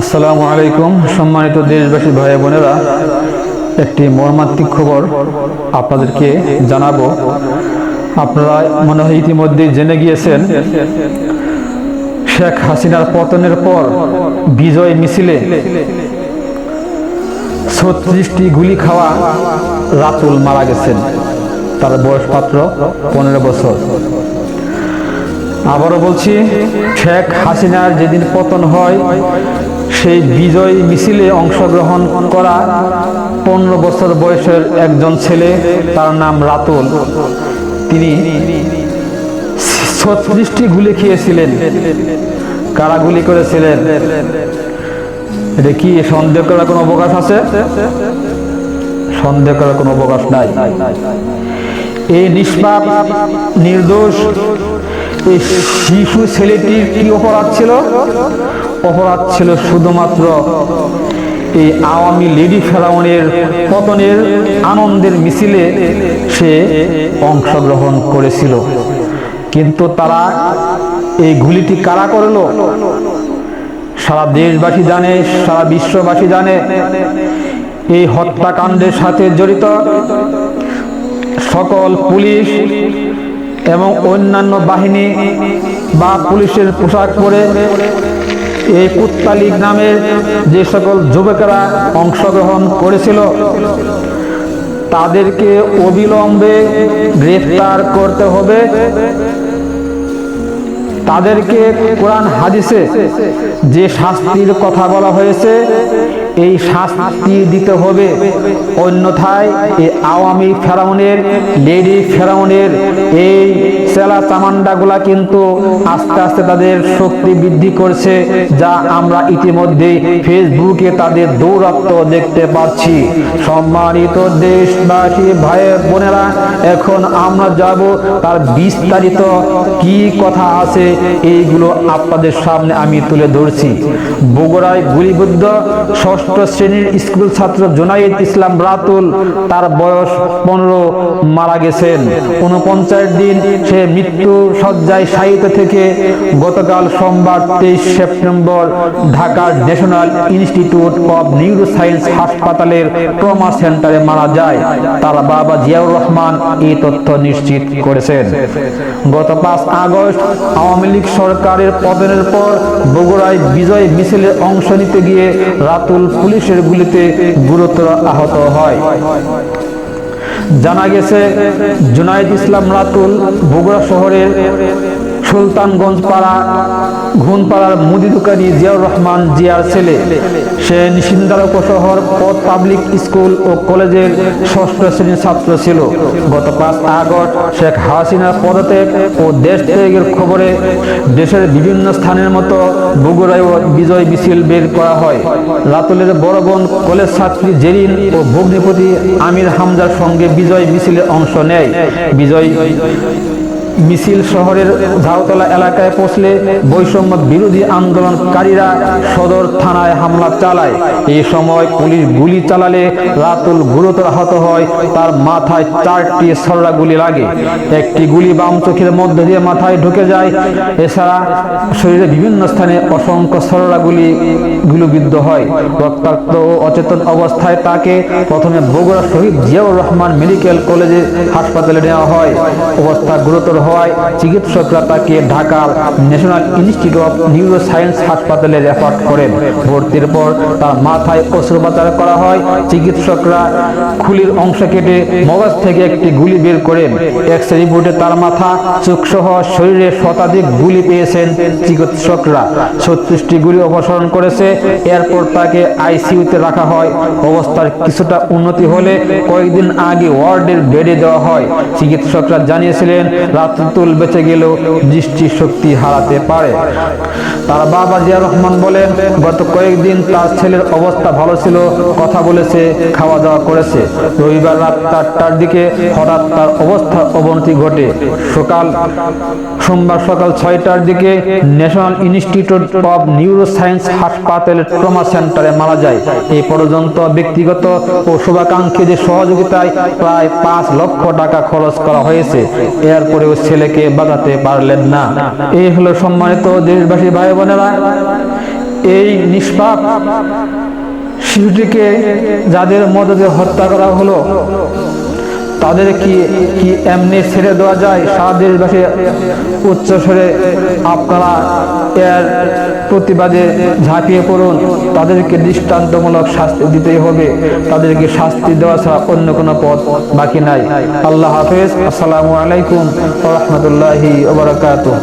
আসসালামু আলাইকুম, সম্মানিত দেশবাসী ভাই বোনেরা। একটি মর্মান্তিক খবর আপনাদেরকে জানাব। আপনারা মনে হয় ইতিমধ্যে জেনে গিয়েছেন, শেখ হাসিনার পতনের পর বিজয় মিছিলে ছত্রিশটি গুলি খাওয়া রাতুল মারা গেছেন। তার বয়স মাত্র পনেরো বছর। আবারও বলছি, শেখ হাসিনার যেদিন পতন হয়, সেই বিজয় মিছিলে অংশগ্রহণ করা পনেরো বছর বয়সের একজন ছেলে, তার নাম রাতুল। তিনি ছত্রিশটি গুলি খেয়েছিলেন, কারা গুলি করেছিলেন? এটা কি সন্দেহ করার কোনো অবকাশ আছে? সন্দেহ করার কোনো অবকাশ নাই। এই নিষ্পাপ, নির্দোষ এই শিশু ছেলেটির কি অপরাধ ছিল? অপরাধ ছিল শুধুমাত্র এই আওয়ামী লেডি ফেরাউনের পতনের আনন্দের মিছিলে সে অংশগ্রহণ করেছিল। কিন্তু তারা এই গুলিটি কারা করল? সারা দেশবাসী জানে, সারা বিশ্ববাসী জানে, এই হত্যাকাণ্ডের সাথে জড়িত সকল পুলিশ এবং অন্যান্য বাহিনী বা পুলিশের পোশাক পরে এই পুত্তালি গ্রামের যে সকল যুবকেরা অংশগ্রহণ করেছিল, তাদেরকে অবিলম্বে গ্রেফতার করতে হবে। তাদেরকে কোরআন হাদিসে যে শাস্তির কথা বলা হয়েছে, এই শাস্তি দিতে হবে। অন্যথায় এই আওয়ামী ফেরাউনের, লেডি ফেরাউনের এই সেলা চামান্ডাগুলা কিন্তু আস্তে আস্তে তাদের শক্তি বৃদ্ধি করছে, যা আমরা ইতিমধ্যে ফেসবুকে তাদের দৌরাত্ম দেখতে পাচ্ছি। সম্মানিত দেশবাসী, ভাই, বোনেরা, এখন আমরা যাব তার বিস্তারিত কি কথা আছে এইগুলো আপনাদের সামনে আমি তুলে ধরছি। বগুড়ায় গুলিবুদ্ধ ষষ্ঠ শ্রেণির স্কুল ছাত্র জোনাইদ ইসলাম রাতুল তার বয়স পনেরো, মারা গেছেন। উনপঞ্চাশ দিন সে মৃত্যু সজ্জায় সাহিত্য থেকে গতকাল সোমবার তেইশ সেপ্টেম্বর ঢাকার national institute of neuro science হাসপাতালের ট্রমা সেন্টারে মারা যায়। তার বাবা জিয়াউর রহমান এই তথ্য নিশ্চিত করেছেন। গত পাঁচ আগস্ট আওয়ামী লীগ সরকারের পতনের পর বগুড়ায় বিজয় মিছিলে অংশ নিতে গিয়ে রাতুল পুলিশের গুলিতে গুরুতর আহত হয়। জানা গেছে, জুনায়েদ ইসলাম রাতুল বগুড়া শহরের সুলতানগঞ্জ পাড়া, ঘুনপাড়ার মুদি দোকানি জিয়াউর রহমান জিয়ার ছেলে। সে নিশিন্দার উপশহর পথ পাবলিক স্কুল ও কলেজের ষষ্ঠ শ্রেণির ছাত্র ছিল। গত পাঁচ আগস্ট শেখ হাসিনার পদত্যাগ ও দেশ ত্যাগের খবরে দেশের বিভিন্ন স্থানের মতো বগুড়ায় বিজয় মিছিল বের করা হয়। রাতুলের বড় বোন কলেজ ছাত্রী জেরিন ও ভগ্নিপতি আমির হামজার সঙ্গে বিজয় মিছিলে অংশ নেয়। বিজয় মিছিল শহরের ঝাউতলা এলাকায় পৌঁছলে বৈষম্য বিরোধী আন্দোলনকারীরা সদর থানায় হামলা চালায়। এই সময় পুলিশ গুলি চালালে রাতুল গুরুতর আহত হয়, তার মাথায় চারটি সরলা গুলি লাগে। একটি গুলি বাম চোখের মধ্য দিয়ে মাথায় ঢুকে যায়। এছাড়া শরীরে বিভিন্ন স্থানে অসংখ্য সরলা গুলি গুলিবিদ্ধ হয়। রক্তাক্ত ও অচেতন অবস্থায় তাকে প্রথমে বগুড়া শহীদ জিয়াউর রহমান মেডিকেল কলেজে হাসপাতালে নেওয়া হয়। অবস্থা গুরুতর হওয়ায় চিকিৎসকরা তাকে ঢাকার national institute of neuro science হাসপাতালে রেফার করেন। ভর্তির পর তার মাথায় অস্ত্রোপচার করা হয়। চিকিৎসকরা খুলির অংশ কেটে মগজ থেকে একটি গুলি বের করেন। এক্স রিপোর্টে তার মাথা চোখ সহ শরীরে শতাধিক গুলি পেয়েছেন চিকিৎসকরা। ছত্রিশটি গুলি অপসারণ করেছে। এরপর তাকে আইসিইউতে রাখা হয়। অবস্থার কিছুটা উন্নতি হলে কয়েকদিন আগে ওয়ার্ডের বেডে দেওয়া হয়। চিকিৎসকরা জানিয়েছিলেন রাতুল বেঁচে গেলেও দৃষ্টি শক্তি হারাতে পারে। তার বাবা জিয়া রহমান বলেন, গত কয়েকদিন তার ছেলের অবস্থা ভালো ছিল, কথা বলেছে, খাওয়া দাওয়া করেছে। রবিবার রাত চারটার দিকে হঠাৎ তার অবস্থার অবনতি ঘটে। সকাল, সোমবার সকাল ছয়টার দিকে national institute of neuro science হাসপাতালের ট্রমা সেন্টারে মারা যায়। এই পর্যন্ত ব্যক্তিগত ও শুভাকাঙ্ক্ষীদের সহযোগিতায় প্রায় পাঁচ লক্ষ টাকা খরচ করা হয়েছে। এরপরেও ছেলেকে বাঁচাতে পারলেন না। এই হলো সম্মানিত দেশবাসী ভাই বোনেরা এই নিষ্পাপ শিশুটিকে যাদের মদতে হত্যা করা হলো তাদের কি কি এমনি ছেড়ে দেওয়া যায়? সারা দেশবাসী উচ্চস্বরে আপনারা এর প্রতিবাদে ঝাঁপিয়ে পড়ুন। তাদেরকে দৃষ্টান্তমূলক শাস্তি দিতেই হবে। তাদেরকে শাস্তি দেওয়া ছাড়া অন্য কোনো পথ বাকি নাই। আল্লাহ হাফেজ। আসসালামু আলাইকুম রহমতুল্লাহি ওবরাকাতুহ